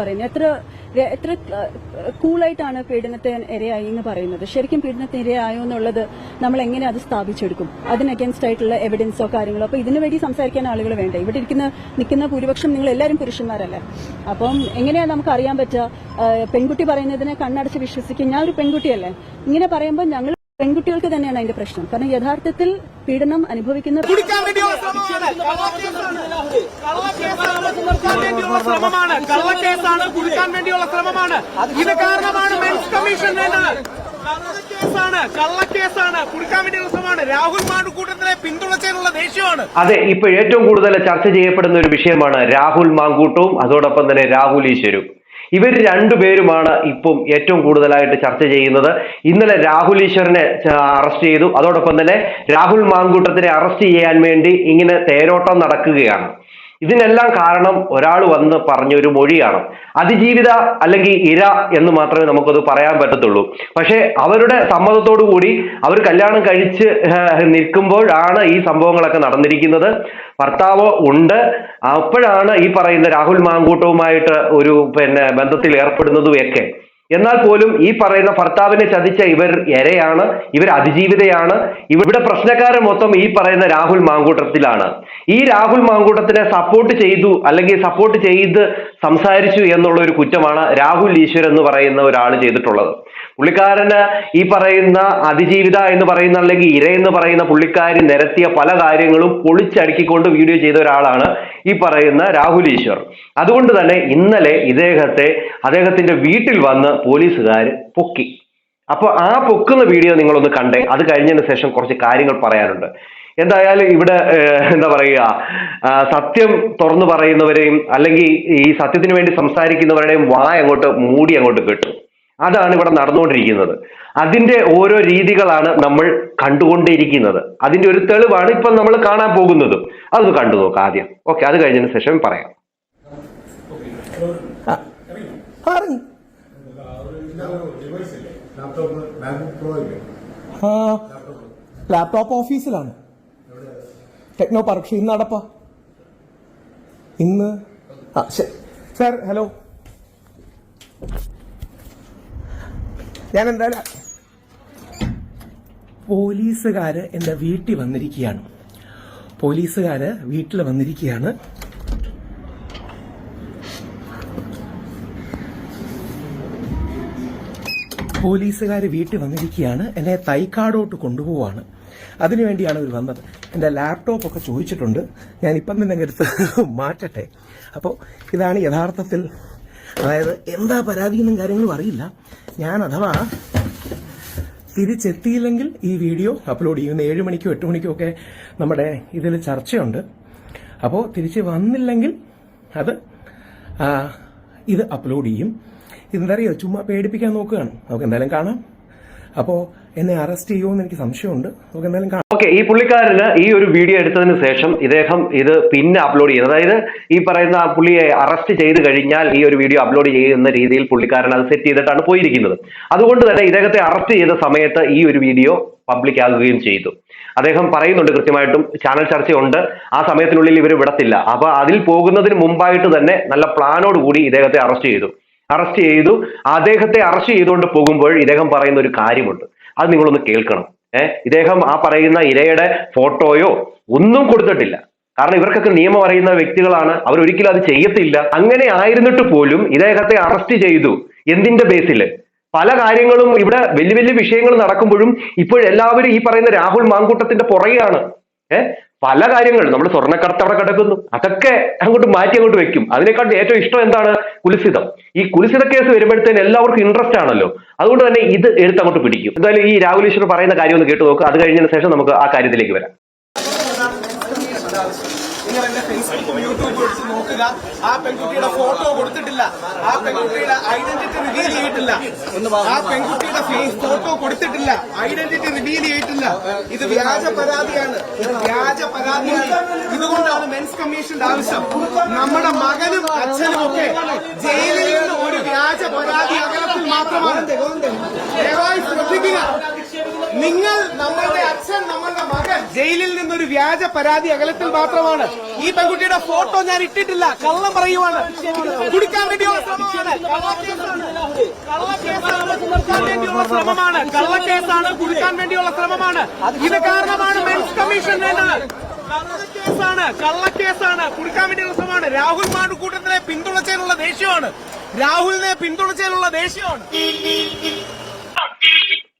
പറയുന്നത്. എത്ര എത്ര കൂളായിട്ടാണ് പീഡനത്തിന് ഇരയായി എന്ന് പറയുന്നത്? ശരിക്കും പീഡനത്തിന് ഇരയായോ എന്നുള്ളത് നമ്മൾ എങ്ങനെ അത് സ്ഥാപിച്ചെടുക്കും? അതിന് അഗേൻസ്റ്റ് ആയിട്ടുള്ള എവിഡൻസോ കാര്യങ്ങളോ? അപ്പൊ ഇതിനു വേണ്ടി സംസാരിക്കാൻ ആളുകൾ വേണ്ട? ഇവിടെ ഇരിക്കുന്ന നിൽക്കുന്ന ഭൂരിപക്ഷം നിങ്ങൾ എല്ലാവരും പുരുഷന്മാരല്ലേ? അപ്പം എങ്ങനെയാ നമുക്ക് അറിയാൻ പറ്റുക? പെൺകുട്ടി പറയുന്നതിനെ കണ്ണടച്ച് വിശ്വസിക്കും. ഞാൻ ഒരു പെൺകുട്ടിയല്ലേ. ഇങ്ങനെ പറയുമ്പോൾ ഞങ്ങൾ പെൺകുട്ടികൾക്ക് തന്നെയാണ് അതിന്റെ പ്രശ്നം. കാരണം യഥാർത്ഥത്തിൽ പീഡനം അനുഭവിക്കുന്ന വേണ്ടിയുള്ള ശ്രമമാണ് കള്ളക്കേസാണ് കുടിക്കാൻ വേണ്ടിയുള്ള ശ്രമമാണ് ഇത് കാരണമാണ് മെൻസ് കമ്മീഷൻ വേണ്ടത് കള്ളക്കേസാണ് കള്ളക്കേസാണ് കുടിക്കാൻ വേണ്ടിയുള്ള ശ്രമമാണ് രാഹുൽ മാണ്ടുകൂട്ടത്തിലെ പിന്തുണച്ചതിനുള്ള ദേഷ്യമാണ് അതെ ഇപ്പൊ ഏറ്റവും കൂടുതൽ ചർച്ച ചെയ്യപ്പെടുന്ന ഒരു വിഷയമാണ് രാഹുൽ മാങ്കൂട്ടവും അതോടൊപ്പം തന്നെ രാഹുൽ ഈശ്വരും. ഇവർ രണ്ടുപേരുമാണ് ഇപ്പം ഏറ്റവും കൂടുതലായിട്ട് ചർച്ച ചെയ്യുന്നത്. ഇന്നലെ രാഹുൽ ഈശ്വരനെ അറസ്റ്റ് ചെയ്തു. അതോടൊപ്പം തന്നെ രാഹുൽ മാങ്കൂട്ടത്തിനെ അറസ്റ്റ് ചെയ്യാൻ വേണ്ടി ഇങ്ങനെ തേരോട്ടം നടക്കുകയാണ്. ഇതിനെല്ലാം കാരണം ഒരാൾ വന്ന് പറഞ്ഞൊരു മൊഴിയാണ്. അതിജീവിത അല്ലെങ്കിൽ ഇര എന്ന് മാത്രമേ നമുക്കത് പറയാൻ പറ്റത്തുള്ളൂ. പക്ഷേ അവരുടെ സമ്മതത്തോടു കൂടി അവർ കല്യാണം കഴിച്ച് നിൽക്കുമ്പോഴാണ് ഈ സംഭവങ്ങളൊക്കെ നടന്നിരിക്കുന്നത്. ഭർത്താവ് ഉണ്ട്. അപ്പോഴാണ് ഈ പറയുന്ന രാഹുൽ മാങ്കൂട്ടവുമായിട്ട് ഒരു പിന്നെ ബന്ധത്തിൽ ഏർപ്പെടുന്നതും ഒക്കെ എന്നാൽ പോലും ഈ പറയുന്ന ഭർത്താവിനെ ചതിച്ച ഇവർ എരയാണ് ഇവർ അതിജീവിതയാണ്. ഇവിടെ പ്രശ്നക്കാരൻ മൊത്തം ഈ പറയുന്ന രാഹുൽ മാങ്കൂട്ടത്തിലാണ്. ഈ രാഹുൽ മാങ്കൂട്ടത്തിനെ സപ്പോർട്ട് ചെയ്തു അല്ലെങ്കിൽ സപ്പോർട്ട് ചെയ്ത് സംസാരിച്ചു എന്നുള്ള ഒരു കുറ്റമാണ് രാഹുൽ ഈശ്വർ എന്ന് പറയുന്ന ഒരാൾ ചെയ്തിട്ടുള്ളത്. പുള്ളിക്കാരന് ഈ പറയുന്ന അതിജീവിത എന്ന് പറയുന്ന അല്ലെങ്കിൽ ഇര എന്ന് പറയുന്ന പുള്ളിക്കാരി നിരത്തിയ പല കാര്യങ്ങളും പൊളിച്ചടുക്കിക്കൊണ്ട് വീഡിയോ ചെയ്ത ഒരാളാണ് ഈ പറയുന്ന രാഹുൽ ഈശ്വർ. അതുകൊണ്ട് തന്നെ ഇന്നലെ ഇദ്ദേഹത്തെ അദ്ദേഹത്തിന്റെ വീട്ടിൽ വന്ന് പോലീസുകാർ പൊക്കി. അപ്പൊ ആ പൊക്കുന്ന വീഡിയോ നിങ്ങളൊന്ന് കണ്ടേ. അത് കഴിഞ്ഞതിന് ശേഷം കുറച്ച് കാര്യങ്ങൾ പറയാനുണ്ട്. എന്തായാലും ഇവിടെ എന്താ പറയുക സത്യം തുറന്നു പറയുന്നവരെയും അല്ലെങ്കിൽ ഈ സത്യത്തിന് വേണ്ടി സംസാരിക്കുന്നവരുടെയും വായ അങ്ങോട്ട് മൂടി അങ്ങോട്ട് കെട്ടും. അതാണ് ഇവിടെ നടന്നുകൊണ്ടിരിക്കുന്നത്. അതിന്റെ ഓരോ രീതികളാണ് നമ്മൾ കണ്ടുകൊണ്ടിരിക്കുന്നത്. അതിന്റെ ഒരു തെളിവാണ് ഇപ്പം നമ്മൾ കാണാൻ പോകുന്നതും. അതൊന്ന് കണ്ടു നോക്കാം ആദ്യം. ഓക്കെ അത് കഴിഞ്ഞതിന് ശേഷം പറയാം. ലാപ്ടോപ്പ് ഓഫീസിലാണ് ടെക്നോ പാർക്ക് ഇന്ന് അടപ്പാ? ഇന്ന്? ആ ശരി സാർ ഹലോ ഞാൻ എന്തായാലും പോലീസുകാര് എന്റെ വീട്ടിൽ വന്നിരിക്കുകയാണ്. പോലീസുകാര് വീട്ടിൽ വന്നിരിക്കുകയാണ്. പോലീസുകാർ വീട്ടിൽ വന്നിരിക്കുകയാണ്. എന്നെ തൈക്കാടോട്ട് കൊണ്ടുപോവാണ്. അതിനുവേണ്ടിയാണ് ഇവർ വന്നത്. എന്റെ ലാപ്ടോപ്പൊക്കെ ചോദിച്ചിട്ടുണ്ട്. ഞാൻ ഇപ്പം തന്നെ എടുത്ത് മാറ്റട്ടെ. അപ്പോൾ ഇതാണ് യഥാർത്ഥത്തിൽ അതായത് എന്താ പരാതി എന്നും കാര്യങ്ങളും അറിയില്ല. ഞാൻ അഥവാ തിരിച്ചെത്തിയില്ലെങ്കിൽ ഈ വീഡിയോ അപ്ലോഡ് ചെയ്യുന്ന ഏഴ് മണിക്കോ എട്ട് മണിക്കോ ഒക്കെ നമ്മുടെ ഇതിൽ ചർച്ചയുണ്ട്. അപ്പോൾ തിരിച്ച് വന്നില്ലെങ്കിൽ അത് ഇത് അപ്ലോഡ് ചെയ്യും. ഇതെന്തറിയോ ചുമ്മാ പേടിപ്പിക്കാൻ നോക്കുകയാണ്. നമുക്ക് എന്തായാലും കാണാം. അപ്പോൾ എന്നെ അറസ്റ്റ് ചെയ്യുമോ എനിക്ക് സംശയമുണ്ട്. നമുക്ക് എന്തായാലും കാണാം. ഓക്കെ ഈ പുള്ളിക്കാരന് ഈ ഒരു വീഡിയോ എടുത്തതിന് ശേഷം ഇദ്ദേഹം ഇത് പിന്നെ അപ്ലോഡ് ചെയ്യുന്നത് അതായത് ഈ പറയുന്ന പുള്ളിയെ അറസ്റ്റ് ചെയ്ത് കഴിഞ്ഞാൽ ഈ ഒരു വീഡിയോ അപ്ലോഡ് ചെയ്യുന്ന രീതിയിൽ പുള്ളിക്കാരൻ അത് സെറ്റ് ചെയ്തിട്ടാണ് പോയിരിക്കുന്നത്. അതുകൊണ്ട് തന്നെ ഇദ്ദേഹത്തെ അറസ്റ്റ് ചെയ്ത സമയത്ത് ഈ ഒരു വീഡിയോ പബ്ലിക് ആകുകയും ചെയ്തു. അദ്ദേഹം പറയുന്നുണ്ട് കൃത്യമായിട്ടും ചാനൽ ചർച്ചയുണ്ട്. ആ സമയത്തിനുള്ളിൽ ഇവർ വിടത്തില്ല. അപ്പൊ അതിൽ പോകുന്നതിന് മുമ്പായിട്ട് തന്നെ നല്ല പ്ലാനോട് കൂടി ഇദ്ദേഹത്തെ അറസ്റ്റ് ചെയ്തു. അറസ്റ്റ് ചെയ്തു. അദ്ദേഹത്തെ അറസ്റ്റ് ചെയ്തുകൊണ്ട് പോകുമ്പോൾ ഇദ്ദേഹം പറയുന്ന ഒരു കാര്യമുണ്ട്. അത് നിങ്ങളൊന്ന് കേൾക്കണം. ഏഹ് ഇദ്ദേഹം ആ പറയുന്ന ഇരയുടെ ഫോട്ടോയോ ഒന്നും കൊടുത്തിട്ടില്ല. കാരണം ഇവർക്കൊക്കെ നിയമം അറിയുന്ന വ്യക്തികളാണ്. അവർ ഒരിക്കലും അത് ചെയ്യത്തില്ല. അങ്ങനെ ആയിരുന്നിട്ട് പോലും ഇദ്ദേഹത്തെ അറസ്റ്റ് ചെയ്തു എന്തിന്റെ ബേസിൽ പല കാര്യങ്ങളും ഇവിടെ വലിയ വലിയ വിഷയങ്ങൾ നടക്കുമ്പോഴും ഇപ്പോഴെല്ലാവരും ഈ പറയുന്ന രാഹുൽ മാങ്കൂട്ടത്തിന്റെ പുറകെയാണ്. ഏഹ് പല കാര്യങ്ങളും നമ്മൾ സ്വർണക്കടത്ത് അവിടെ കിടക്കുന്നു. അതൊക്കെ അങ്ങോട്ട് മാറ്റി അങ്ങോട്ട് വെക്കും. അതിനേക്കാൾ ഏറ്റവും ഇഷ്ടം എന്താണ്? കുലിസിതം. ഈ കുലിസിത കേസ് വരുമ്പോഴത്തേന് എല്ലാവർക്കും ഇൻട്രസ്റ്റ് ആണല്ലോ. അതുകൊണ്ട് തന്നെ ഇത് എടുത്ത് അങ്ങോട്ട് പിടിക്കും. എന്തായാലും ഈ രാഹുൽ ഈശ്വർ പറയുന്ന കാര്യം ഒന്ന് കേട്ട് നോക്കുക അത് കഴിഞ്ഞതിന് ശേഷം നമുക്ക് ആ കാര്യത്തിലേക്ക് വരാം. നോക്കുക ആ പെൺകുട്ടിയുടെ ഫോട്ടോ കൊടുത്തിട്ടില്ല. ആ പെൺകുട്ടിയുടെ ഐഡന്റിറ്റി റിവീൽ ചെയ്തിട്ടില്ല. ആ പെൺകുട്ടിയുടെ ഫോട്ടോ കൊടുത്തിട്ടില്ല. ഐഡന്റിറ്റി റിവീൽ ചെയ്തിട്ടില്ല. ഇത് വ്യാജ പരാതിയാണ്. വ്യാജ പരാതിയാണ്. ഇതുകൊണ്ടാണ് മെൻസ് കമ്മീഷന്റെ ആവശ്യം. നമ്മുടെ മകനും അച്ഛനും ഒക്കെ ജയിലിൽ നിന്ന് ഒരു വ്യാജ പരാതി അകലത്തിൽ മാത്രമാണ്. ദയവായി ശ്രദ്ധിക്കുക. നിങ്ങൾ നമ്മളുടെ അച്ഛൻ നമ്മളുടെ മകൻ ജയിലിൽ നിന്നൊരു വ്യാജ പരാതി അകലത്തിൽ മാത്രമാണ്. ഈ പെൺകുട്ടിയുടെ ഫോട്ടോ ഞാൻ ഇട്ടിട്ടില്ല. കള്ളം പറയുവാണ്. കുടിക്കാൻ വേണ്ടിയുള്ള ശ്രമമാണ്. കള്ളക്കേസാണ്. വേണ്ടിയുള്ള ശ്രമമാണ്. കുടിക്കാൻ വേണ്ടിയുള്ള ശ്രമമാണ്. ഇത് കാരണമാണ് മെൻസ് കമ്മീഷൻ കള്ളക്കേസാണ്. കള്ളക്കേസാണ്. കുടിക്കാൻ വേണ്ടിയുള്ള ശ്രമമാണ്. രാഹുൽ മാണ്ടുകൂട്ടത്തിനെ പിന്തുണച്ചതിനുള്ള ദേഷ്യമാണ്. രാഹുലിനെ പിന്തുണച്ചതിനുള്ള ദേഷ്യമാണ്.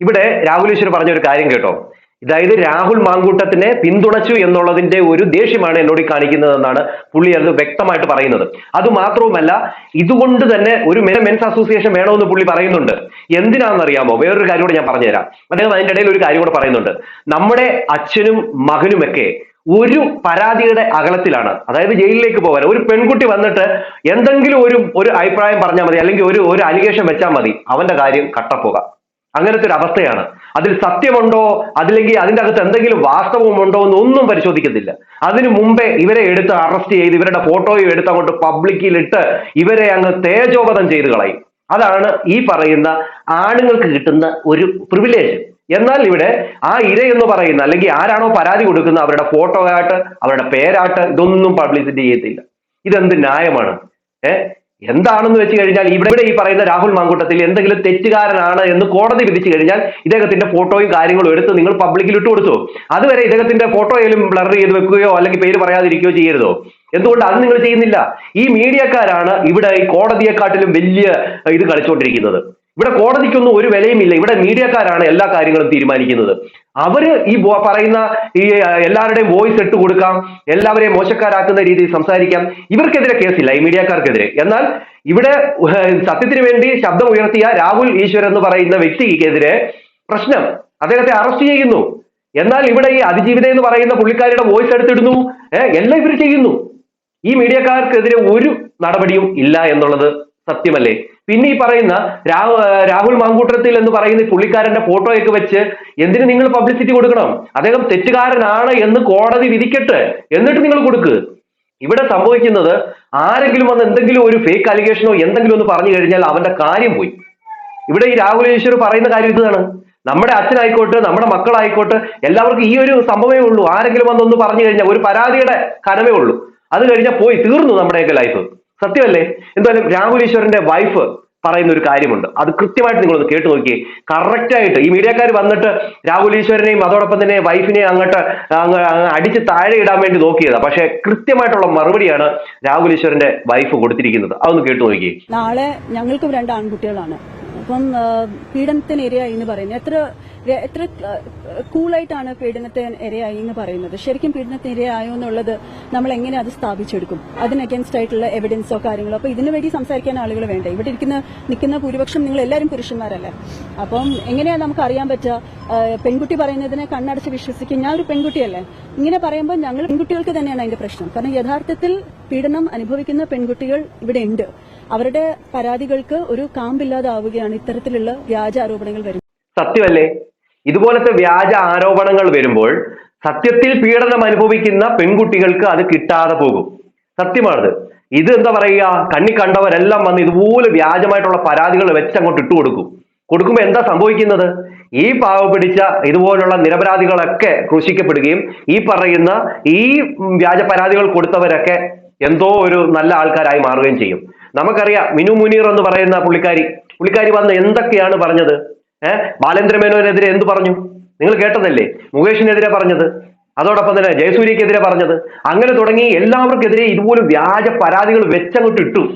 ഇവിടെ രാഹുൽ ഈശ്വർ പറഞ്ഞ ഒരു കാര്യം കേട്ടോ. അതായത് രാഹുൽ മാങ്കൂട്ടത്തിനെ പിന്തുണച്ചു എന്നുള്ളതിന്റെ ഒരു ദേഷ്യമാണ് എന്നോട് കാണിക്കുന്നതെന്നാണ് പുള്ളി അത് വ്യക്തമായിട്ട് പറയുന്നത്. അത് മാത്രവുമല്ല ഇതുകൊണ്ട് തന്നെ ഒരു മെൻ മെൻസ് അസോസിയേഷൻ വേണമെന്ന് പുള്ളി പറയുന്നുണ്ട്. എന്തിനാണെന്നറിയാമോ? വേറൊരു കാര്യം കൂടെ ഞാൻ പറഞ്ഞുതരാം. അദ്ദേഹം അതിന്റെ ഇടയിൽ ഒരു കാര്യം കൂടെ പറയുന്നുണ്ട്. നമ്മുടെ അച്ഛനും മകനുമൊക്കെ ഒരു പരാതിയുടെ അകലത്തിലാണ്. അതായത് ജയിലിലേക്ക് പോകാൻ. ഒരു പെൺകുട്ടി വന്നിട്ട് എന്തെങ്കിലും ഒരു ഒരു അഭിപ്രായം പറഞ്ഞാൽ മതി. അല്ലെങ്കിൽ ഒരു ഒരു അലിഗേഷൻ വെച്ചാൽ മതി. അവന്റെ കാര്യം കട്ടപ്പോക. അങ്ങനത്തെ ഒരു അവസ്ഥയാണ്. അതിൽ സത്യമുണ്ടോ? അതില്ലെങ്കിൽ അതിന്റെ അകത്ത് എന്തെങ്കിലും വാസ്തവമുണ്ടോ എന്നൊന്നും പരിശോധിക്കത്തില്ല. അതിനു മുമ്പേ ഇവരെ എടുത്ത് അറസ്റ്റ് ചെയ്ത് ഇവരുടെ ഫോട്ടോയും എടുത്ത് അങ്ങോട്ട് പബ്ലിക്കിലിട്ട് ഇവരെ അങ്ങ് തേജോപതം ചെയ്ത് കളയും. അതാണ് ഈ പറയുന്ന ആണുങ്ങൾക്ക് കിട്ടുന്ന ഒരു പ്രിവിലേജ് എന്നാൽ ഇവിടെ ആ ഇര എന്ന് പറയുന്ന അല്ലെങ്കിൽ ആരാണോ പരാതി കൊടുക്കുന്ന അവരുടെ ഫോട്ടോ ആയിട്ട് അവരുടെ പേരായിട്ട് ഇതൊന്നും പബ്ലിസിറ്റി ചെയ്യത്തില്ല. ഇതെന്ത് ന്യായമാണ്? ഏ? എന്താണെന്ന് വെച്ച് കഴിഞ്ഞാൽ ഇവിടെ ഈ പറയുന്ന രാഹുൽ മാങ്കൂട്ടത്തിൽ എന്തെങ്കിലും തെറ്റുകാരനാണ് എന്ന് കോടതി വിധിച്ചു കഴിഞ്ഞാൽ ഇദ്ദേഹത്തിന്റെ ഫോട്ടോയും കാര്യങ്ങളും എടുത്ത് നിങ്ങൾ പബ്ലിക്കിൽ ഇട്ട് കൊടുത്തു. അതുവരെ ഇദ്ദേഹത്തിന്റെ ഫോട്ടോയിലും ബ്ലർ ചെയ്ത് വെക്കുകയോ അല്ലെങ്കിൽ പേര് പറയാതിരിക്കുകയോ ചെയ്യരുതോ. എന്തുകൊണ്ട് അത് നിങ്ങൾ ചെയ്യുന്നില്ല? ഈ മീഡിയക്കാരാണ് ഇവിടെ ഈ കോടതിയെക്കാട്ടിലും വലിയ ഇത് കളിച്ചുകൊണ്ടിരിക്കുന്നത്. ഇവിടെ കോടതിക്കൊന്നും ഒരു വിലയും ഇല്ല ഇവിടെ മീഡിയക്കാരാണ് എല്ലാ കാര്യങ്ങളും തീരുമാനിക്കുന്നത്. അവർ ഈ പറയുന്ന ഈ എല്ലാവരുടെയും വോയിസ് ഇട്ട് കൊടുക്കാം എല്ലാവരെയും മോശക്കാരാക്കുന്ന രീതിയിൽ സംസാരിക്കാം. ഇവർക്കെതിരെ കേസില്ല ഈ മീഡിയക്കാർക്കെതിരെ. എന്നാൽ ഇവിടെ സത്യത്തിന് വേണ്ടി ശബ്ദം ഉയർത്തിയ രാഹുൽ ഈശ്വർ എന്ന് പറയുന്ന വ്യക്തിക്കെതിരെ പ്രശ്നം. അദ്ദേഹത്തെ അറസ്റ്റ് ചെയ്യുന്നു. എന്നാൽ ഇവിടെ ഈ അതിജീവിത എന്ന് പറയുന്ന പുള്ളിക്കാരിയുടെ വോയിസ് എടുത്തിടുന്നു. എല്ലാം ഇവർ ചെയ്യുന്നു. ഈ മീഡിയക്കാർക്കെതിരെ ഒരു നടപടിയും ഇല്ല എന്നുള്ളത് സത്യമല്ലേ? പിന്നെ ഈ പറയുന്ന രാഹു രാഹുൽ മാങ്കൂട്ടത്തിൽ എന്ന് പറയുന്ന പുള്ളിക്കാരന്റെ ഫോട്ടോയൊക്കെ വെച്ച് എന്തിനു നിങ്ങൾ പബ്ലിസിറ്റി കൊടുക്കണം? അദ്ദേഹം തെറ്റുകാരനാണ് എന്ന് കോടതി വിധിക്കട്ടെ. എന്നിട്ട് നിങ്ങൾ കൊടുക്ക്. ഇവിടെ സംഭവിക്കുന്നത് ആരെങ്കിലും വന്ന് എന്തെങ്കിലും ഒരു ഫേക്ക് അലിഗേഷനോ എന്തെങ്കിലും ഒന്ന് പറഞ്ഞു കഴിഞ്ഞാൽ അവന്റെ കാര്യം പോയി. ഇവിടെ ഈ രാഹുൽ ഈശ്വർ പറയുന്ന കാര്യം ഇതാണ്. നമ്മുടെ അച്ഛനായിക്കോട്ടെ നമ്മുടെ മക്കളായിക്കോട്ടെ എല്ലാവർക്കും ഈ ഒരു സംഭവമേ ഉള്ളൂ. ആരെങ്കിലും വന്നൊന്ന് പറഞ്ഞു കഴിഞ്ഞാൽ ഒരു പരാതിയുടെ കനവേ ഉള്ളൂ. അത് കഴിഞ്ഞാൽ പോയി തീർന്നു നമ്മുടെയൊക്കെ ലൈഫ് സത്യമല്ലേ? എന്തായാലും രാഹുൽ ഈശ്വറിന്റെ വൈഫ് പറയുന്ന ഒരു കാര്യമുണ്ട്. അത് കൃത്യമായിട്ട് നിങ്ങളൊന്ന് കേട്ടു നോക്കിയേ. കറക്റ്റ് ആയിട്ട് ഈ മീഡിയക്കാർ വന്നിട്ട് രാഹുൽ ഈശ്വരനെയും അതോടൊപ്പം തന്നെ വൈഫിനെയും അങ്ങോട്ട് അങ്ങ് അങ്ങ് അടിച്ച് താഴെ ഇടാൻ വേണ്ടി നോക്കിയതാ. പക്ഷെ കൃത്യമായിട്ടുള്ള മറുപടിയാണ് രാഹുൽ ഈശ്വരന്റെ വൈഫ് കൊടുത്തിരിക്കുന്നത്. അതൊന്ന് കേട്ടു നോക്കിയേ. നാളെ ഞങ്ങൾക്കും രണ്ട് ആൺകുട്ടികളാണ്. അപ്പം പീഡനത്തിന് ഇരയായി എന്ന് പറയുന്നത്. എത്ര എത്ര കൂളായിട്ടാണ് പീഡനത്തിന് ഇരയായി എന്ന് പറയുന്നത്? ശരിക്കും പീഡനത്തിന് ഇരയായോ എന്നുള്ളത് നമ്മൾ എങ്ങനെ അത് സ്ഥാപിച്ചെടുക്കും? അതിന് അഗേൻസ്റ്റ് ആയിട്ടുള്ള എവിഡൻസോ കാര്യങ്ങളോ? അപ്പൊ ഇതിനു വേണ്ടി സംസാരിക്കാൻ ആളുകൾ വേണ്ട? ഇവിടെ ഇരിക്കുന്ന നിൽക്കുന്ന ഭൂരിപക്ഷം നിങ്ങൾ എല്ലാവരും പുരുഷന്മാരല്ലേ? അപ്പം എങ്ങനെയാ നമുക്ക് അറിയാൻ പറ്റുക? പെൺകുട്ടി പറയുന്നതിനെ കണ്ണടച്ച് വിശ്വസിക്കും. ഞാൻ ഒരു പെൺകുട്ടിയല്ലേ. ഇങ്ങനെ പറയുമ്പോൾ ഞങ്ങൾ പെൺകുട്ടികൾക്ക് തന്നെയാണ് അതിന്റെ പ്രശ്നം. കാരണം യഥാർത്ഥത്തിൽ പീഡനം അനുഭവിക്കുന്ന പെൺകുട്ടികൾ ഇവിടെ ഉണ്ട്. അവരുടെ പരാതികൾക്ക് ഒരു കാമ്പില്ലാതാവുകയാണ് ഇത്തരത്തിലുള്ള വ്യാജ ആരോപണങ്ങൾ വരുന്നത്. സത്യമല്ലേ? ഇതുപോലത്തെ വ്യാജ ആരോപണങ്ങൾ വരുമ്പോൾ സത്യത്തിൽ പീഡനം അനുഭവിക്കുന്ന പെൺകുട്ടികൾക്ക് അത് കിട്ടാതെ പോകും. സത്യമാണത്. ഇത് എന്താ പറയുക? കണ്ണി കണ്ടവരെല്ലാം വന്ന് ഇതുപോലെ വ്യാജമായിട്ടുള്ള പരാതികൾ വെച്ച് അങ്ങോട്ട് ഇട്ടു കൊടുക്കും. കൊടുക്കുമ്പോൾ എന്താ സംഭവിക്കുന്നത്? ഈ പാവ പിടിച്ച ഇതുപോലുള്ള നിരപരാധികളൊക്കെ ക്രൂശിക്കപ്പെടുകയും ഈ പറയുന്ന ഈ വ്യാജ പരാതികൾ കൊടുത്തവരൊക്കെ എന്തോ ഒരു നല്ല ആൾക്കാരായി മാറുകയും ചെയ്യും. നമുക്കറിയാം മിനു മുനീർ എന്ന് പറയുന്ന പുള്ളിക്കാരി. പുള്ളിക്കാരി വന്ന് എന്തൊക്കെയാണ് പറഞ്ഞത്? ഏഹ് ബാലേന്ദ്രമേനോനെതിരെ എന്ത് പറഞ്ഞു? നിങ്ങൾ കേട്ടതല്ലേ? മുകേഷിനെതിരെ പറഞ്ഞത്. അതോടൊപ്പം തന്നെ ജയസൂര്യക്കെതിരെ പറഞ്ഞത്. അങ്ങനെ തുടങ്ങി എല്ലാവർക്കെതിരെ ഇതുപോലെ വ്യാജ പരാതികൾ വെച്ചങ്ങോട്ട് ഇട്ടു.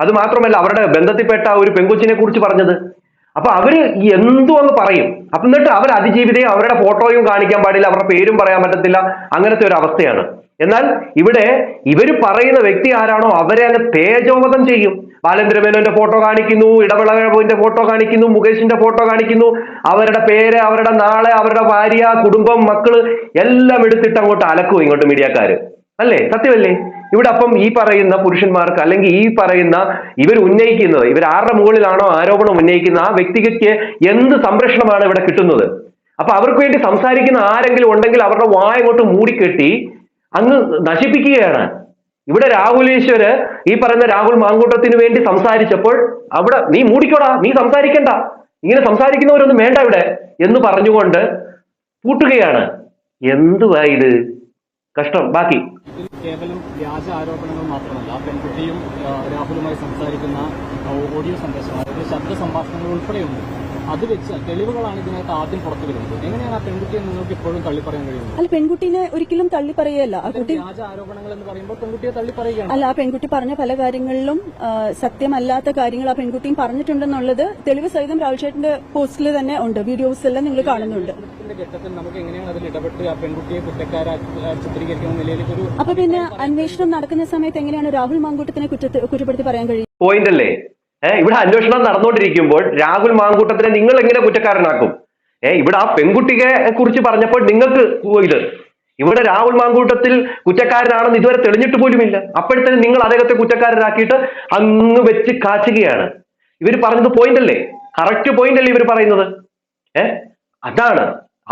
അത് മാത്രമല്ല അവരുടെ ബന്ധത്തിൽപ്പെട്ട ഒരു പെങ്കൊച്ചിനെ കുറിച്ച് പറഞ്ഞത്. അപ്പൊ അവർ എന്തോ അങ്ങ് പറയും? അപ്പൊ എന്നിട്ട് അവർ അതിജീവിതയും അവരുടെ ഫോട്ടോയും കാണിക്കാൻ പാടില്ല അവരുടെ പേരും പറയാൻ പറ്റത്തില്ല. അങ്ങനത്തെ ഒരു അവസ്ഥയാണ്. എന്നാൽ ഇവിടെ ഇവർ പറയുന്ന വ്യക്തി ആരാണോ അവരെ അങ്ങ് തേജോവധം ചെയ്യും. ബാലേന്ദ്രമേനോന്റെ ഫോട്ടോ കാണിക്കുന്നു ഇടവിളവിന്റെ ഫോട്ടോ കാണിക്കുന്നു മുകേഷിന്റെ ഫോട്ടോ കാണിക്കുന്നു. അവരുടെ പേര് അവരുടെ നാളെ അവരുടെ ഭാര്യ കുടുംബം മക്കൾ എല്ലാം എടുത്തിട്ട് അങ്ങോട്ട് അലക്കും ഇങ്ങോട്ട് മീഡിയക്കാര്. അല്ലേ? സത്യമല്ലേ? ഇവിടെ അപ്പം ഈ പറയുന്ന പുരുഷന്മാർക്ക് അല്ലെങ്കിൽ ഈ പറയുന്ന ഇവർ ഉന്നയിക്കുന്നത് ഇവർ ആരുടെ മുകളിലാണോ ആരോപണം ഉന്നയിക്കുന്ന ആ വ്യക്തിക്ക് എന്ത് സംരക്ഷണമാണ് ഇവിടെ കിട്ടുന്നത്? അപ്പൊ അവർക്ക് വേണ്ടി സംസാരിക്കുന്ന ആരെങ്കിലും ഉണ്ടെങ്കിൽ അവരുടെ വായ അങ്ങോട്ട് മൂടിക്കെട്ടി അങ്ങ് നശിപ്പിക്കുകയാണ്. ഇവിടെ രാഹുൽ ഈശ്വര് ഈ പറയുന്ന രാഹുൽ മാങ്കൂട്ടത്തിന് വേണ്ടി സംസാരിച്ചപ്പോൾ അവിടെ നീ മൂടിക്കോടാ നീ സംസാരിക്കണ്ട. ഇങ്ങനെ സംസാരിക്കുന്നവരൊന്നും വേണ്ട ഇവിടെ എന്ന് പറഞ്ഞുകൊണ്ട് പൂട്ടുകയാണ്. എന്തുവാ ഇത്? കഷ്ടം. ബാക്കി. കേവലം വ്യാജ ആരോപണങ്ങൾ മാത്രമല്ല പെൺകുട്ടിയും രാഹുലുമായി സംസാരിക്കുന്ന ഓഡിയോ സന്ദേശം അതായത് ശബ്ദ സംഭാഷണങ്ങൾ ഉൾപ്പെടെയുണ്ട്. അത് വെച്ച് തെളിവുകളാണ് ഇതിനകത്ത് ആദ്യം പുറത്തു വരുന്നത്. എങ്ങനെയാണ് ആ പെൺകുട്ടിയെ നിങ്ങൾക്ക് ഇപ്പോഴും തള്ളി പറയാൻ കഴിയുന്നത്? അല്ല പെൺകുട്ടിനെ ഒരിക്കലും തള്ളി പറയല്ല ആ കുട്ടി വ്യാജ ആരോപണങ്ങൾ എന്ന് പറയുമ്പോൾ പെൺകുട്ടിയെ തള്ളി പറയുകയാണ് അല്ല ആ പെൺകുട്ടി പറഞ്ഞ പല കാര്യങ്ങളിലും സത്യമല്ലാത്ത കാര്യങ്ങൾ ആ പെൺകുട്ടിയും പറഞ്ഞിട്ടുണ്ടെന്നുള്ളത് തെളിവ് സഹിതം രാജുചേട്ടന്റെ പോസ്റ്റിൽ തന്നെ ഉണ്ട്. വീഡിയോസ് എല്ലാം നിങ്ങൾ കാണുന്നുണ്ട്. അപ്പൊ പിന്നെ അന്വേഷണം നടക്കുന്ന സമയത്ത് എങ്ങനെയാണ് രാഹുൽ മാങ്കൂട്ടത്തിനെ കുറ്റപ്പെടുത്തി പറയാൻ കഴിയും പോയിന്റ് അല്ലേ? ഏഹ് ഇവിടെ അന്വേഷണം നടന്നുകൊണ്ടിരിക്കുമ്പോൾ രാഹുൽ മാങ്കൂട്ടത്തിനെ നിങ്ങൾ എങ്ങനെ കുറ്റക്കാരനാക്കും? ഏഹ് ഇവിടെ ആ പെൺകുട്ടിയെ കുറിച്ച് പറഞ്ഞപ്പോൾ നിങ്ങൾക്ക് ഇത്. ഇവിടെ രാഹുൽ മാങ്കൂട്ടത്തിൽ കുറ്റക്കാരനാണെന്ന് ഇതുവരെ തെളിഞ്ഞിട്ട് പോലുമില്ല. അപ്പോഴത്തേനും നിങ്ങൾ അദ്ദേഹത്തെ കുറ്റക്കാരനാക്കിയിട്ട് അങ്ങ് വെച്ച് കാച്ചുകയാണ്. ഇവർ പറഞ്ഞത് പോയിന്റ് അല്ലേ? കറക്റ്റ് പോയിന്റ് അല്ലേ ഇവർ പറയുന്നത്? ഏഹ് അതാണ്.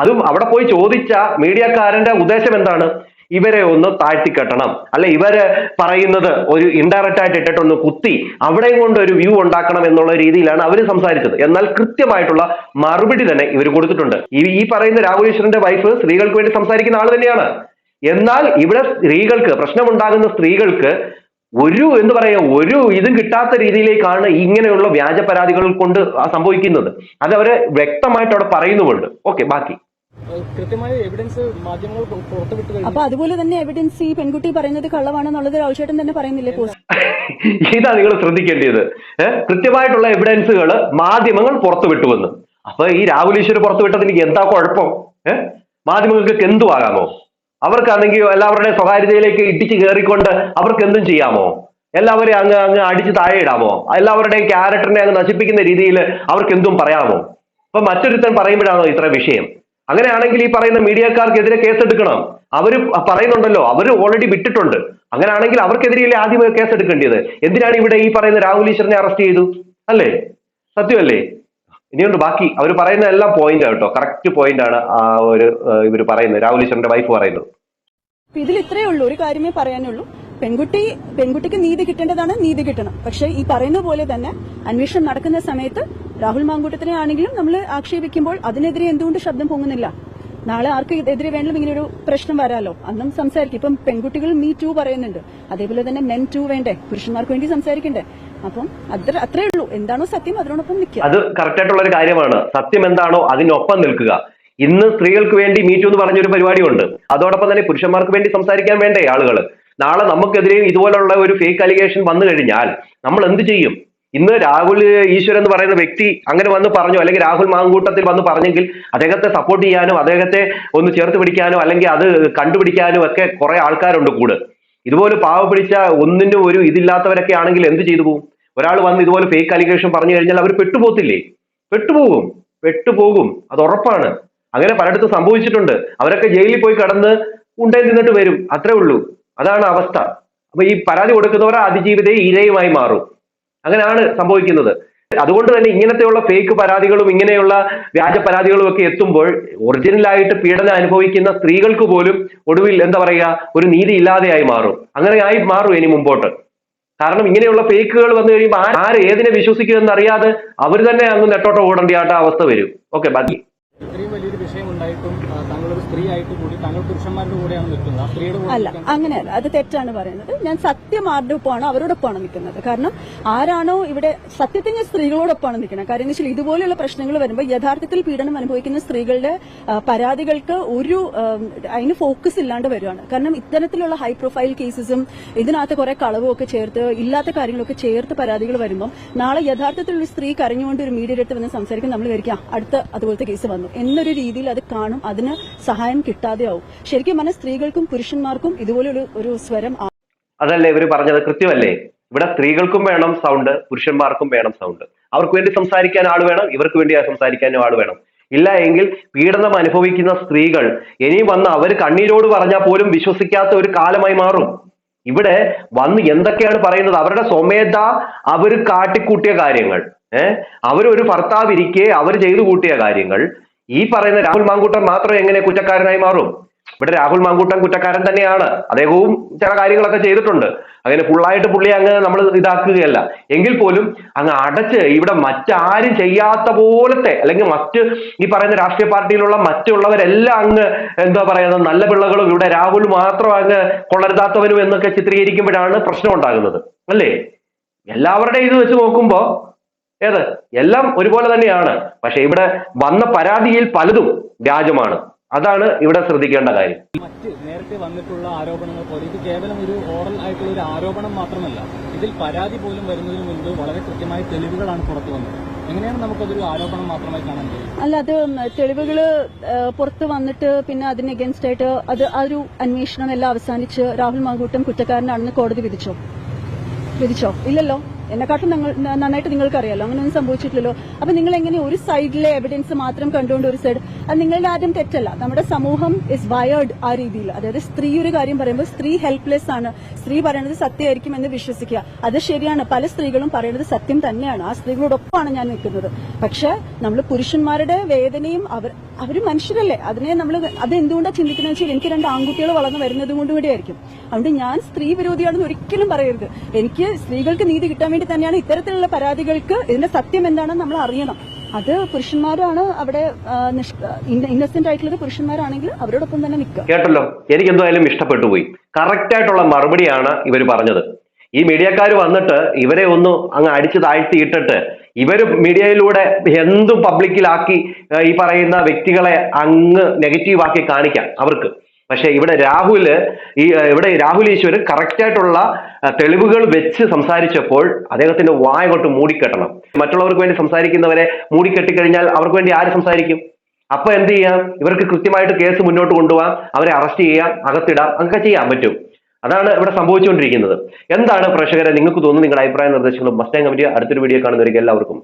അതും അവിടെ പോയി ചോദിച്ച മീഡിയക്കാരന്റെ ഉദ്ദേശം എന്താണ്? ഇവരെ ഒന്ന് താഴ്ത്തിക്കെട്ടണം. അല്ലെ ഇവർ പറയുന്നത് ഒരു ഇൻഡയറക്റ്റ് ആയിട്ട് ഇട്ടിട്ടൊന്ന് കുത്തി അവിടെയും കൊണ്ട് ഒരു വ്യൂ ഉണ്ടാക്കണം എന്നുള്ള രീതിയിലാണ് അവർ സംസാരിച്ചത്. എന്നാൽ കൃത്യമായിട്ടുള്ള മറുപടി തന്നെ ഇവർ കൊടുത്തിട്ടുണ്ട്. ഈ പറയുന്ന രാഹുൽ ഈശ്വരന്റെ വൈഫ് സ്ത്രീകൾക്ക് വേണ്ടി സംസാരിക്കുന്ന ആൾ തന്നെയാണ്. എന്നാൽ ഇവിടെ സ്ത്രീകൾക്ക് പ്രശ്നമുണ്ടാകുന്ന സ്ത്രീകൾക്ക് ഒരു എന്ന് പറയാ ഒരു ഇതും കിട്ടാത്ത രീതിയിലേക്കാണ് ഇങ്ങനെയുള്ള വ്യാജ പരാതികൾ കൊണ്ട് സംഭവിക്കുന്നത്. അത് അവർ വ്യക്തമായിട്ട് അവിടെ പറയുന്നുമുണ്ട്. ഓക്കെ ബാക്കി. കൃത്യമായ എവിഡൻസ് മാധ്യമങ്ങൾ പുറത്തുവിട്ട് അപ്പൊ അതുപോലെ തന്നെ എവിഡൻസ് ഈ പെൺകുട്ടി പറയുന്നത് കള്ളമാണെന്നുള്ളത് രാജുചേട്ടൻ തന്നെ പറയുന്നില്ലേ ഇതാ നിങ്ങൾ ശ്രദ്ധിക്കേണ്ടത്. കൃത്യമായിട്ടുള്ള എവിഡൻസുകൾ മാധ്യമങ്ങൾ പുറത്തുവിട്ടുവെന്ന്. അപ്പൊ ഈ രാഹുൽ ഈശ്വർ പുറത്തുവിട്ടത് എനിക്ക് എന്താ കുഴപ്പം? ഏഹ് മാധ്യമങ്ങൾക്ക് എന്തു ആകാമോ? അവർക്കാണെങ്കിൽ എല്ലാവരുടെയും സ്വകാര്യതയിലേക്ക് ഇടിച്ചു കയറിക്കൊണ്ട് അവർക്ക് എന്തും ചെയ്യാമോ? എല്ലാവരെയും അങ്ങ് അങ്ങ് അടിച്ച് താഴെ ഇടാമോ? എല്ലാവരുടെയും ക്യാരക്ടറിനെ അങ്ങ് നശിപ്പിക്കുന്ന രീതിയിൽ അവർക്ക് എന്തും പറയാമോ? അപ്പൊ മറ്റൊരുത്തൻ പറയുമ്പോഴാണോ ഇത്ര വിഷയം? അങ്ങനെയാണെങ്കിൽ ഈ പറയുന്ന മീഡിയക്കാർക്കെതിരെ കേസെടുക്കണം. അവർ പറയുന്നുണ്ടല്ലോ അവർ ഓൾറെഡി വിട്ടിട്ടുണ്ട്. അങ്ങനെയാണെങ്കിൽ അവർക്കെതിരെയല്ലേ ആദ്യം കേസ് എടുക്കേണ്ടത് എന്തിനാണ് ഇവിടെ ഈ പറയുന്ന രാഹുൽ അറസ്റ്റ് ചെയ്തു? അല്ലേ? സത്യമല്ലേ? ഇനിയുണ്ട് ബാക്കി. അവർ പറയുന്ന എല്ലാം പോയിന്റ് കേട്ടോ. കറക്റ്റ് പോയിന്റ് ആണ് ആ ഒരു ഇവർ പറയുന്നത്. രാഹുൽ വൈഫ് പറയുന്നത്. ഇതിൽ ഇത്രയേ ഉള്ളൂ. ഒരു കാര്യമേ പറയാനുള്ളൂ. പെൺകുട്ടി പെൺകുട്ടിക്ക് നീതി കിട്ടേണ്ടതാണ് നീതി കിട്ടണം. പക്ഷേ ഈ പറയുന്ന പോലെ തന്നെ അന്വേഷണം നടക്കുന്ന സമയത്ത് രാഹുൽ മാങ്കൂട്ടത്തിനെ ആണെങ്കിലും നമ്മൾ ആക്ഷേപിക്കുമ്പോൾ അതിനെതിരെ എന്തുകൊണ്ട് ശബ്ദം പൊങ്ങുന്നില്ല? നാളെ ആർക്ക് എതിരെ വേണമെങ്കിലും ഇങ്ങനെ ഒരു പ്രശ്നം വരാലോ? അന്നും സംസാരിക്കും. ഇപ്പം പെൺകുട്ടികൾ മീ ടു പറയുന്നുണ്ട്. അതേപോലെ തന്നെ മെൻ ടു വേണ്ടേ? പുരുഷന്മാർക്ക് വേണ്ടി സംസാരിക്കണ്ടേ? അപ്പം അത്ര അത്രേ ഉള്ളൂ. എന്താണോ സത്യം അതിനോടൊപ്പം നിൽക്കുക. അത് കറക്റ്റ് ആയിട്ടുള്ള ഒരു കാര്യമാണ്. സത്യം എന്താണോ അതിനൊപ്പം നിൽക്കുക. ഇന്ന് സ്ത്രീകൾക്ക് വേണ്ടി മീ മീറ്റു എന്ന് പറഞ്ഞൊരു പരിപാടിയുണ്ട്. അതോടൊപ്പം തന്നെ പുരുഷന്മാർക്ക് വേണ്ടി സംസാരിക്കാൻ വേണ്ടേ ആളുകൾ നാളെ നമുക്കെതിരെയും ഇതുപോലുള്ള ഒരു ഫേക്ക് അലിഗേഷൻ വന്നു കഴിഞ്ഞാൽ നമ്മൾ എന്ത് ചെയ്യും? ഇന്ന് രാഹുൽ ഈശ്വരൻ എന്ന് പറയുന്ന വ്യക്തി അങ്ങനെ വന്ന് പറഞ്ഞു അല്ലെങ്കിൽ രാഹുൽ മാങ്കൂട്ടത്തിൽ വന്ന് പറഞ്ഞെങ്കിൽ അദ്ദേഹത്തെ സപ്പോർട്ട് ചെയ്യാനോ അദ്ദേഹത്തെ ഒന്ന് ചേർത്ത് പിടിക്കാനോ അല്ലെങ്കിൽ അത് കണ്ടുപിടിക്കാനോ ഒക്കെ കുറെ ആൾക്കാരുണ്ട് കൂടെ. ഇതുപോലെ പാവ പിടിച്ച ഒന്നിനും ഒരു ഇതില്ലാത്തവരൊക്കെ ആണെങ്കിൽ എന്ത് ചെയ്തു പോകും ഒരാൾ വന്ന് ഇതുപോലെ ഫേക്ക് അലിഗേഷൻ പറഞ്ഞു കഴിഞ്ഞാൽ അവർ പെട്ടുപോകത്തില്ലേ? പെട്ടുപോകും. പെട്ടുപോകും. അത് ഉറപ്പാണ്. അങ്ങനെ പലയിടത്തും സംഭവിച്ചിട്ടുണ്ട്. അവരൊക്കെ ജയിലിൽ പോയി കടന്ന് ഉണ്ടേ നിന്നിട്ട് വരും. അത്രേ ഉള്ളൂ. അതാണ് അവസ്ഥ. അപ്പൊ ഈ പരാതി കൊടുക്കുന്നവർ അതിജീവിതയെ ഇരയുമായി മാറും. അങ്ങനെയാണ് സംഭവിക്കുന്നത്. അതുകൊണ്ട് തന്നെ ഇങ്ങനത്തെയുള്ള ഫേക്ക് പരാതികളും ഇങ്ങനെയുള്ള വ്യാജ പരാതികളും ഒക്കെ എത്തുമ്പോൾ ഒറിജിനലായിട്ട് പീഡനം അനുഭവിക്കുന്ന സ്ത്രീകൾക്ക് പോലും ഒടുവിൽ എന്താ പറയുക ഒരു നീതി ഇല്ലാതെയായി മാറും. അങ്ങനെ ആയി മാറും ഇനി മുമ്പോട്ട്. കാരണം ഇങ്ങനെയുള്ള ഫേക്കുകൾ വന്നു കഴിയുമ്പോൾ ആര് ഏതിനെ വിശ്വസിക്കുമെന്ന് അറിയാതെ അവർ തന്നെ അങ്ങ് നെട്ടോട്ടം ഓടേണ്ട അവസ്ഥ വരും. ഓക്കെ ബാക്കി ഇത്രയും വലിയൊരു വിഷയം ഉണ്ടായിട്ടും ആ, താങ്കളൊരു സ്ത്രീ ആയിട്ട് കൂടി താങ്കൾ പുരുഷന്മാരുടെ കൂടെയാണ് നിൽക്കുന്നത്. സ്ത്രീയുടെ അല്ല അങ്ങനെയല്ല. അത് തെറ്റാണ് പറയുന്നത്. ഞാൻ സത്യം ആരുടെ ഒപ്പമാണോ അവരോടൊപ്പമാണ് നിൽക്കുന്നത്. കാരണം ആരാണോ ഇവിടെ സത്യത്തിൽ ഞാൻ സ്ത്രീകളോടൊപ്പമാണ് നിൽക്കുന്നത്. കാര്യം എന്ന് വെച്ചാൽ ഇതുപോലെയുള്ള പ്രശ്നങ്ങൾ വരുമ്പോൾ യഥാർത്ഥത്തിൽ പീഡനം അനുഭവിക്കുന്ന സ്ത്രീകളുടെ പരാതികൾക്ക് ഒരു അതിന് ഫോക്കസ് ഇല്ലാണ്ട് വരുവാണ്. കാരണം ഇത്തരത്തിലുള്ള ഹൈ പ്രൊഫൈൽ കേസസും ഇതിനകത്ത് കുറെ കളവുമൊക്കെ ചേർത്ത് ഇല്ലാത്ത കാര്യങ്ങളൊക്കെ ചേർത്ത് പരാതികൾ വരുമ്പോൾ നാളെ യഥാർത്ഥത്തിൽ ഒരു സ്ത്രീ കരഞ്ഞുകൊണ്ട് ഒരു മീഡിയയുടെ അടുത്ത് വന്ന് സംസാരിക്കും. നമ്മൾ വിചാരിക്കാം അടുത്ത അതുപോലത്തെ കേസ് വന്നു. എന്നൊരു രീതിയിൽ അത് കാണും. അതിന് സഹായം കിട്ടാതെയാവും. ശരിക്കും പറഞ്ഞാൽ സ്ത്രീകൾക്കും പുരുഷന്മാർക്കും ഇതുപോലൊരു ഒരു സ്വരം അതല്ലേ ഇവർ പറഞ്ഞത്? കൃത്യമല്ലേ? ഇവിടെ സ്ത്രീകൾക്കും വേണം സൗണ്ട് പുരുഷന്മാർക്കും വേണം സൗണ്ട്. അവർക്ക് വേണ്ടി സംസാരിക്കാൻ ആൾ വേണം ഇവർക്ക് വേണ്ടി സംസാരിക്കാനും ആൾ വേണം. ഇല്ല എങ്കിൽ പീഡനം അനുഭവിക്കുന്ന സ്ത്രീകൾ ഇനിയും വന്ന് അവർ കണ്ണീരോട് പറഞ്ഞാൽ പോലും വിശ്വസിക്കാത്ത ഒരു കാലമായി മാറും. ഇവിടെ വന്ന് എന്തൊക്കെയാണ് പറയുന്നത്? അവരുടെ സ്വമേധ അവർ കാട്ടിക്കൂട്ടിയ കാര്യങ്ങൾ. ഏഹ് അവരൊരു ഭർത്താവ് ഇരിക്കെ അവർ ചെയ്തു കൂട്ടിയ കാര്യങ്ങൾ. ഈ പറയുന്ന രാഹുൽ മാങ്കൂട്ടൻ മാത്രം എങ്ങനെ കുറ്റക്കാരനായി മാറും? ഇവിടെ രാഹുൽ മാങ്കൂട്ടൻ കുറ്റക്കാരൻ തന്നെയാണ്. അദ്ദേഹവും ചില കാര്യങ്ങളൊക്കെ ചെയ്തിട്ടുണ്ട്. അങ്ങനെ ഫുള്ളായിട്ട് പുള്ളി അങ്ങ് നമ്മൾ ഇതാക്കുകയല്ല. എങ്കിൽ പോലും അങ്ങ് അടച്ച് ഇവിടെ മറ്റാരും ചെയ്യാത്ത പോലത്തെ അല്ലെങ്കിൽ മറ്റ് ഈ പറയുന്ന രാഷ്ട്രീയ പാർട്ടിയിലുള്ള മറ്റുള്ളവരെല്ലാം അങ്ങ് എന്താ പറയുന്നത് നല്ല പിള്ളകളും ഇവിടെ രാഹുൽ മാത്രം അങ്ങ് കൊള്ളരുതാത്തവനും എന്നൊക്കെ ചിത്രീകരിക്കുമ്പോഴാണ് പ്രശ്നം ഉണ്ടാകുന്നത്. അല്ലേ? എല്ലാവരുടെയും ഇത് വെച്ച് നോക്കുമ്പോ ഏത്? എല്ലാം ഒരുപോലെ തന്നെയാണ്. പക്ഷെ ഇവിടെ വന്ന പരാതിയിൽ പലതും വ്യാജമാണ്. അതാണ് ഇവിടെ ശ്രദ്ധിക്കേണ്ട കാര്യം. മറ്റ് നേരത്തെ വന്നിട്ടുള്ള ആരോപണങ്ങൾ പോലെ ഇത് കേവലം ഒരു ഓറൽ ആയിട്ടുള്ള ഒരു ആരോപണം മാത്രമല്ല ഇതിൽ പരാതി പോലും വരുന്നതിന് മുൻപ് വളരെ കൃത്യമായ തെളിവുകളാണ് പുറത്തു വന്നത്. എങ്ങനെയാണ് നമുക്കതൊരു ആരോപണം മാത്രമായി കാണാൻ കഴിയും അല്ല അത് തെളിവുകൾ ഏഹ്, പുറത്ത് വന്നിട്ട് പിന്നെ അതിന് അഗേൻസ്റ്റ് ആയിട്ട് അത് ആ ഒരു അന്വേഷണം എല്ലാം അവസാനിച്ച് രാഹുൽ മാങ്കൂട്ടം കുറ്റക്കാരനാണെന്ന് കോടതി വിധിച്ചോ? വിധിച്ചോ? ഇല്ലല്ലോ? എന്നെക്കാട്ടും നന്നായിട്ട് നിങ്ങൾക്ക് അറിയാലോ അങ്ങനെയൊന്നും സംഭവിച്ചിട്ടില്ലല്ലോ. അപ്പൊ നിങ്ങൾ എങ്ങനെ ഒരു സൈഡിലെ എവിഡൻസ് മാത്രം കണ്ടുകൊണ്ട് ഒരു സൈഡ് അത് നിങ്ങളുടെ ആദ്യം തെറ്റല്ല. നമ്മുടെ സമൂഹം ഇസ് വയേർഡ് ആ രീതിയിൽ. അതായത് സ്ത്രീ ഒരു കാര്യം പറയുമ്പോൾ സ്ത്രീ ഹെൽപ്ലെസ് ആണ്. സ്ത്രീ പറയുന്നത് സത്യമായിരിക്കും എന്ന് വിശ്വസിക്കുക. അത് ശരിയാണ്. പല സ്ത്രീകളും പറയുന്നത് സത്യം തന്നെയാണ്. ആ സ്ത്രീകളോടൊപ്പമാണ് ഞാൻ നിൽക്കുന്നത്. പക്ഷെ നമ്മൾ പുരുഷന്മാരുടെ വേദനയും അവർ അവർ മനുഷ്യരല്ലേ? അതിനെ നമ്മൾ അത് എന്തുകൊണ്ടാണ് ചിന്തിക്കുന്നത് വെച്ചാൽ എനിക്ക് രണ്ട് ആൺകുട്ടികൾ വളർന്നു വരുന്നത് കൊണ്ടുകൂടിയായിരിക്കും അതുകൊണ്ട് ഞാൻ സ്ത്രീ വിരോധിയാണെന്ന് ഒരിക്കലും പറയരുത്. എനിക്ക് സ്ത്രീകൾക്ക് നീതി കിട്ടാൻ തന്നെയാണ് ഇത്തരത്തിലുള്ള പരാതികൾക്ക് ഇതിന്റെ സത്യം എന്താണെന്ന് നമ്മൾ അറിയണം. അത് പുരുഷന്മാരാണ് അവിടെ ഇന്നസെന്റ് ആയിട്ടുള്ളത് പുരുഷന്മാരാണെങ്കിൽ അവരോടൊപ്പം തന്നെ നിൽക്കുക. കേട്ടല്ലോ? എനിക്ക് എന്തായാലും ഇഷ്ടപ്പെട്ടു പോയി കറക്റ്റ് ആയിട്ടുള്ള മറുപടിയാണ് ഇവർ പറഞ്ഞത്. ഈ മീഡിയക്കാർ വന്നിട്ട് ഇവരെ ഒന്ന് അങ്ങ് അടിച്ചു താഴ്ത്തിയിട്ടിട്ട് ഇവർ മീഡിയയിലൂടെ എന്തും പബ്ലിക്കിലാക്കി ഈ പറയുന്ന വ്യക്തികളെ അങ്ങ് നെഗറ്റീവാക്കി കാണിക്കാം അവർക്ക്. പക്ഷെ ഇവിടെ രാഹുൽ ഈ ഇവിടെ രാഹുൽ ഈശ്വർ കറക്റ്റ് ആയിട്ടുള്ള തെളിവുകൾ വെച്ച് സംസാരിച്ചപ്പോൾ അദ്ദേഹത്തിന്റെ വായ കൊണ്ട് മൂടിക്കെട്ടണം. മറ്റുള്ളവർക്ക് വേണ്ടി സംസാരിക്കുന്നവരെ മൂടിക്കെട്ടിക്കഴിഞ്ഞാൽ അവർക്ക് വേണ്ടി ആര് സംസാരിക്കും? അപ്പൊ എന്ത് ചെയ്യാം? ഇവർക്ക് കൃത്യമായിട്ട് കേസ് മുന്നോട്ട് കൊണ്ടുപോകാം അവരെ അറസ്റ്റ് ചെയ്യാം അകത്തിടാം അങ്ങനെയൊക്കെ ചെയ്യാൻ പറ്റും. അതാണ് ഇവിടെ സംഭവിച്ചുകൊണ്ടിരിക്കുന്നത്. എന്താണ് പ്രേക്ഷകരെ നിങ്ങൾക്ക് തോന്നുന്നു നിങ്ങളുടെ അഭിപ്രായ നിർദ്ദേശങ്ങളും? മസ്റ്റാങ് കമ്മിറ്റി അടുത്തൊരു വീഡിയോ കാണുന്നവർക്ക് എല്ലാവർക്കും.